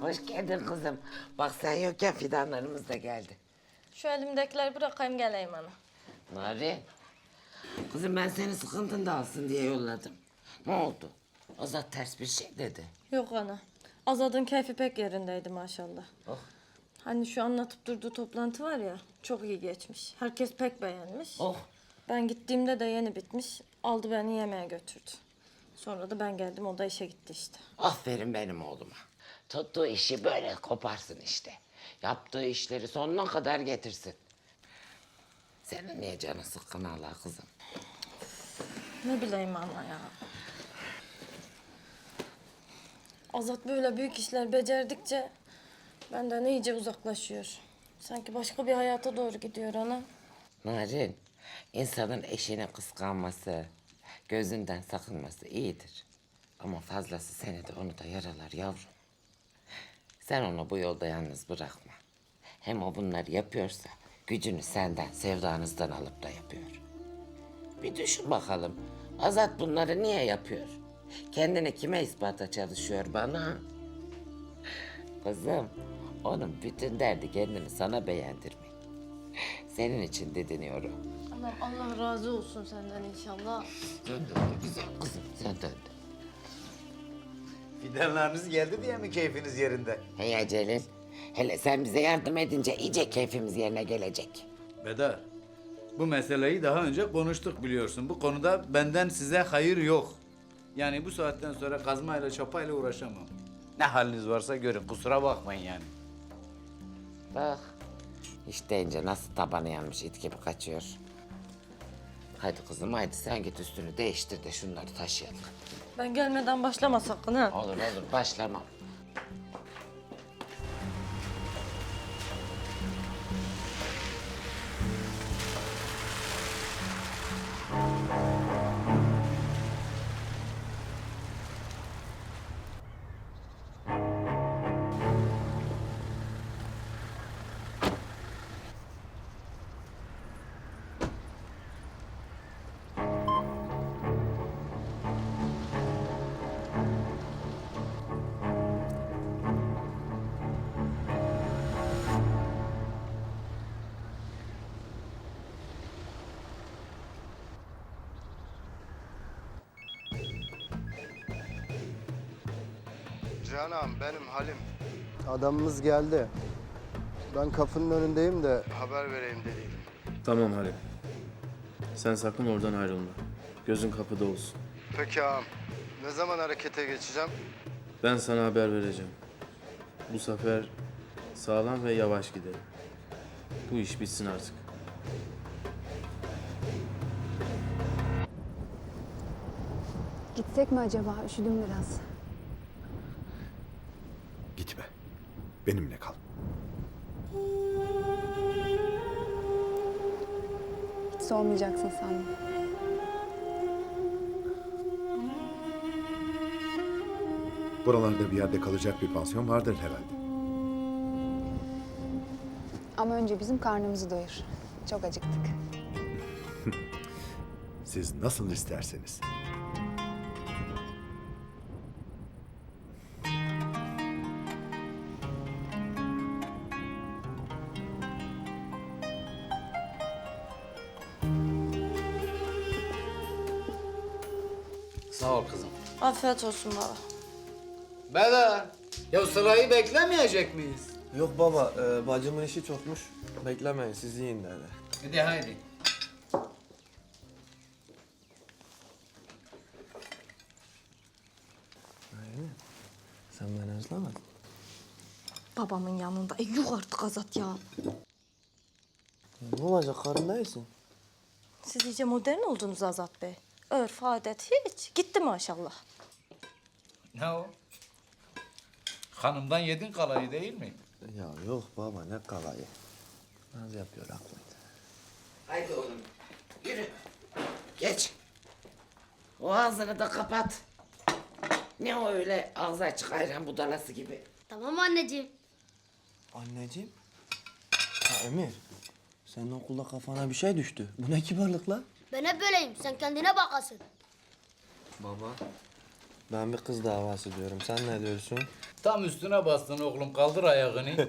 Hoş geldin kızım. Bak sen yokken fidanlarımız da geldi. Şu elimdekileri bırakayım geleyim ana. Nari. Kızım ben seni sıkıntında alsın diye yolladım. Ne oldu? Azat ters bir şey dedi. Yok ana. Azad'ın keyfi pek yerindeydi maşallah. Oh. Hani şu anlatıp durduğu toplantı var ya çok iyi geçmiş. Herkes pek beğenmiş. Oh. Ben gittiğimde de yeni bitmiş. Aldı beni yemeğe götürdü. Sonra da ben geldim o da işe gitti işte. Aferin benim oğluma. Tuttuğu işi böyle koparsın işte. Yaptığı işleri sonuna kadar getirsin. Senin niye canın sıkkın Allah kızım? Ne bileyim ana ya. Azat böyle büyük işler becerdikçe benden iyice uzaklaşıyor. Sanki başka bir hayata doğru gidiyor ana. Narin, insanın eşini kıskanması, gözünden sakınması iyidir. Ama fazlası seni de onu da yaralar yavrum. Sen onu bu yolda yalnız bırakma. Hem o bunları yapıyorsa gücünü senden, sevdanızdan alıp da yapıyor. Bir düşün bakalım. Azat bunları niye yapıyor? Kendini kime ispata çalışıyor bana? Kızım, onun bütün derdi kendini sana beğendirmek. Senin için didiniyorum. Anam Allah razı olsun senden inşallah. Dön dön güzel kızım sen dön. Fidanlarınız geldi diye mi keyfiniz yerinde? Hey ya Celil. Hele sen bize yardım edince iyice keyfimiz yerine gelecek. Bedar, bu meseleyi daha önce konuştuk biliyorsun. Bu konuda benden size hayır yok. Yani bu saatten sonra kazmayla çapayla uğraşamam. Ne haliniz varsa görün, kusura bakmayın yani. Bak. İş deyince nasıl tabanı yanmış it gibi kaçıyor. Hadi kızım haydi sen git üstünü değiştir de şunları taşıyalım. Ben gelmeden başlama sakın ha. Olur olur başlamam. Canım benim Halim. Adamımız geldi. Ben kapının önündeyim de Haber vereyim dediydim. Tamam Halim. Sen sakın oradan ayrılma. Gözün kapıda olsun. Peki ağam. Ne zaman harekete geçeceğim? Ben sana haber vereceğim. Bu sefer sağlam ve yavaş gidelim. Bu iş bitsin artık. Gitsek mi acaba? Üşüdüm biraz. Benimle kal. Hiç sormayacaksın sandım. Buralarda bir yerde kalacak bir pansiyon vardır herhalde. Ama önce bizim karnımızı doyur. Çok acıktık. Siz nasıl isterseniz. Sağ ol kızım. Afiyet olsun baba. Bedar, ya sırayı beklemeyecek miyiz? Yok baba, e, bacımın işi çokmuş. Beklemeyin, siz yiyin dedi. Hadi haydi. Sen beni özlemedin. Babamın yanında. E yuh artık Azat ya. Ne olacak, karın değilsin. Siz iyice modern oldunuz Azat Bey. Örf, adet hiç. Gitti maşallah. Ne o? Hanımdan yedin kalayı değil mi? Ya yok baba, ne kalayı. Naz yapıyor aklım. Haydi oğlum yürü. Geç. O ağzını da kapat. Ne o öyle ağzı açık ayran budalası gibi. Tamam anneciğim. Anneciğim. Ha Emir, senin okulda kafana bir şey düştü. Bu ne kibarlık la? Ben hep böyleyim. Sen kendine bakasın. Baba, Ben bir kız davası diyorum. Sen ne diyorsun? Tam üstüne bastın oğlum kaldır ayağını.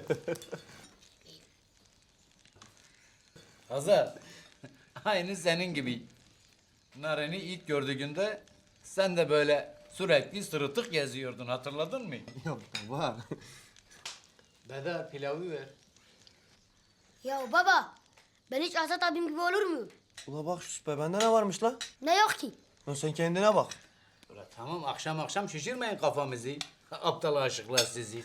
Hazar. Aynı senin gibi. Naren'i ilk gördüğünde sen de böyle sürekli sırıtık geziyordun hatırladın mı? Ya baba. Bedar pilavı ver. Ya baba, ben hiç Azat abim gibi olur muyum? Ula bak şu süper bende ne varmış la? Ne yok ki? Lan sen kendine bak. Ulan tamam akşam akşam şişirmeyin kafamızı. Aptal aşıklar sizi.